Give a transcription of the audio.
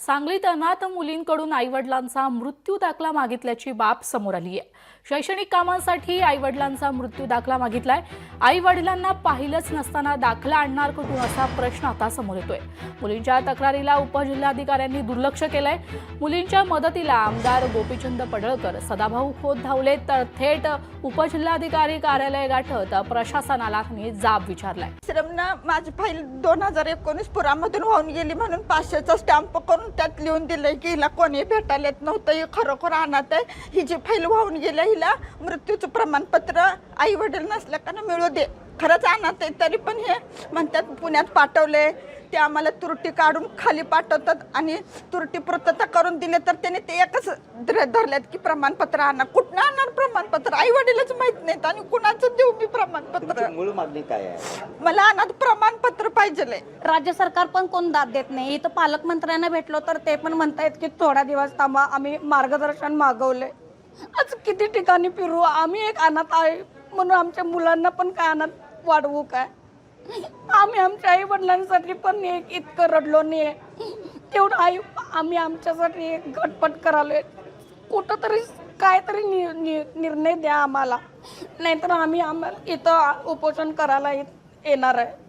सांगलीत अनाथ मुलींकडून आईवडिलांचा मृत्यू दाखला मागितल्याची बाब समोर आली आहे. शैक्षणिक कामांसाठी आईवडिलांचा मृत्यू दाखला मागितलाय. आई वडिलांना पाहिलंच नसताना दाखला आणणार कुठून असा प्रश्न आता समोर येतोय. मुलींच्या तक्रारीला उपजिल्हाधिकाऱ्यांनी दुर्लक्ष केलंय. मुलींच्या मदतीला आमदार गोपीचंद पडळकर सदाभाऊ खोत धावले तर थेट उपजिल्हाधिकारी कार्यालय गाठत प्रशासनाला जाब विचारलाय. श्रमनं माझी फाईल दोन हजार एकोणीस पुरामधून वाहून गेली म्हणून पाचशेचा स्टॅम्प करून त्यात लिहून दिलंय की हिला कोणी भेटायला येत नव्हतं ही खरोखर अनाथ आहे. ही जी फाईल वाहून गेली हिला मृत्यूचं प्रमाणपत्र आई वडील नसल्यानं मिळू दे. खरंच अनाथ आहे तरी पण हे म्हणतात पुण्यात पाठवले ते आम्हाला तुरटी काढून खाली पाठवतात आणि तुरटी पूर्तता करून दिले तर त्याने ते एकच धर- धरल्यात की प्रमाणपत्र आणा. कुठनं आणणार प्रमाणपत्र? आई वडीलच माहीत नाहीत आणि कुणाचं देऊ मी प्रमाणपत्र? मूळ मागणी काय आहे? मला अनाथ प्रमाणपत्र पाहिजे राज्य सरकार पण कोण दाद देत नाही? इथं पालकमंत्र्यांना भेटलो तर ते पण म्हणतायत की थोडा दिवस थांबा आम्ही मार्गदर्शन मागवलंय आज किती ठिकाणी फिरू? आम्ही एक अनाथ आहे म्हणून आमच्या मुलांना पण काय अनाथ वाढवू काय? आम्ही आमच्या आई वडिलांसाठी पण एक इतकं रडलो नाही तेवढं आई आम्ही आमच्यासाठी एक घटपट करालोय. कुठंतरी काहीतरी नि- नि- निर्णय द्या आम्हाला. नाहीतर आम्ही आम्हाला इथं उपोषण करायला येणार आहे.